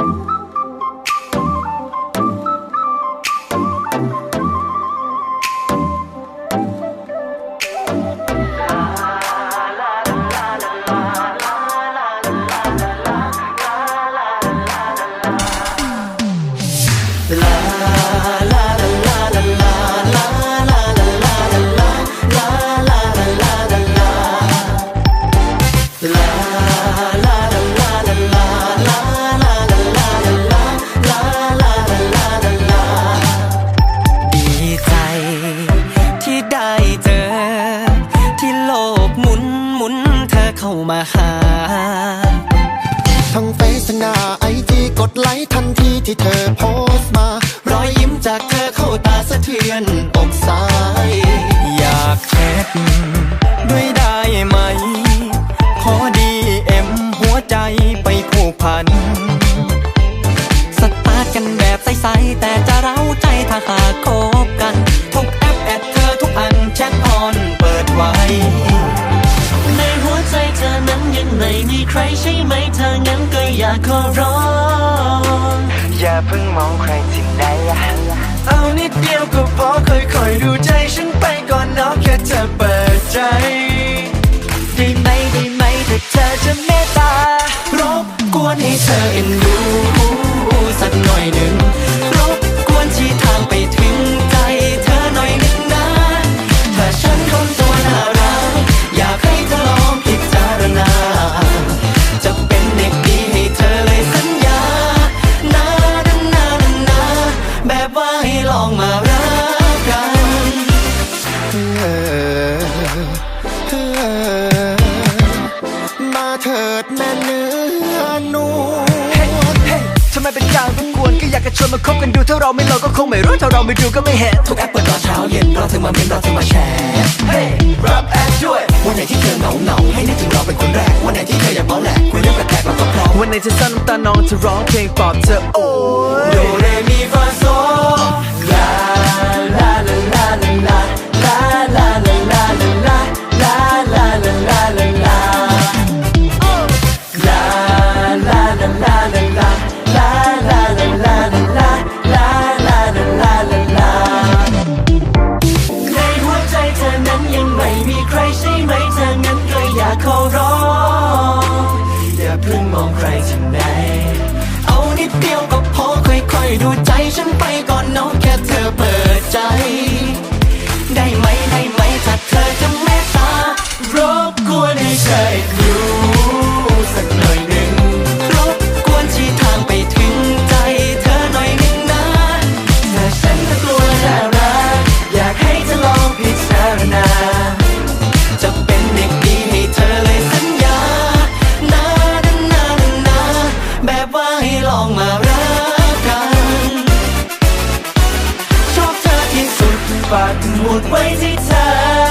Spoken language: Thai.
Bye. ามาหา ทั้งเฟซหน้าไอจีกดไลค์ทันทีที่เธอโพสต์มา รอยยิ้มจากเธอเข้าตาสะเทือนอกซ้าย อยากแชทด้วยได้ไหม ขอดีเอ็มหัวใจไปผูกพัน สตาร์ทกันแบบใส ๆ แต่จะเร้าใจถ้าหากคบกัน ใครใช่ไหมเธองั้นก็อยากขอร้องอย่าเพิ่งมองใครที่ไหนอะเอานิดเดียวก็พอค่อยๆดูใจฉันไปก่อนเนาะแค่เธอเปิดใจ ได้ไหมได้ไหมถ้าเธอจะเมตตารบกวนให้เธอเอ็นดู ให้ลองมารักกันมาเถิดแม่เนื้อนูนเฮ้ยทำไมเป็นการรบกวนก็อยากจะชวนมาคบกันดูถ้าเราไม่ลองก็คงไม่รู้ถ้าเราไม่ดูก็ไม่เห็นทุกแอปเปิดรอเช้าเย็นรอเธอมาเม้นรอเธอมาแชร์เฮ้ยรับแอดด้วยวันไหนที่เธอเหงาเหงาให้นึกถึงเราเป็นคนแรกวันไหนที่เธออยากเมาแหลกคุยเรื่องแปลกๆเราก็พร้อมวันไหนจะสั้นน้ำตาน้องจะร้องเพลงปลอบเธอโอ้ยโดเรมี ยดูใจฉันไปก่อนน้องแค่เธอเปิดใจ ได้ไหมได้ไหมถ้าเธอจะเมตตารบกวนให้เธอดูสักหน่อยหนึ่งรบกวนชี้ทางไปถึงใจเธอหน่อยหนึ่งนะถ้าฉันก็กลัวน่ารักอยากให้เธอลองพิจารณาจะเป็นเด็กดีให้เธอเลยสัญญานานานานานาแบบว่าให้ลองมารัก ปักหมุดไว้ที่เธอ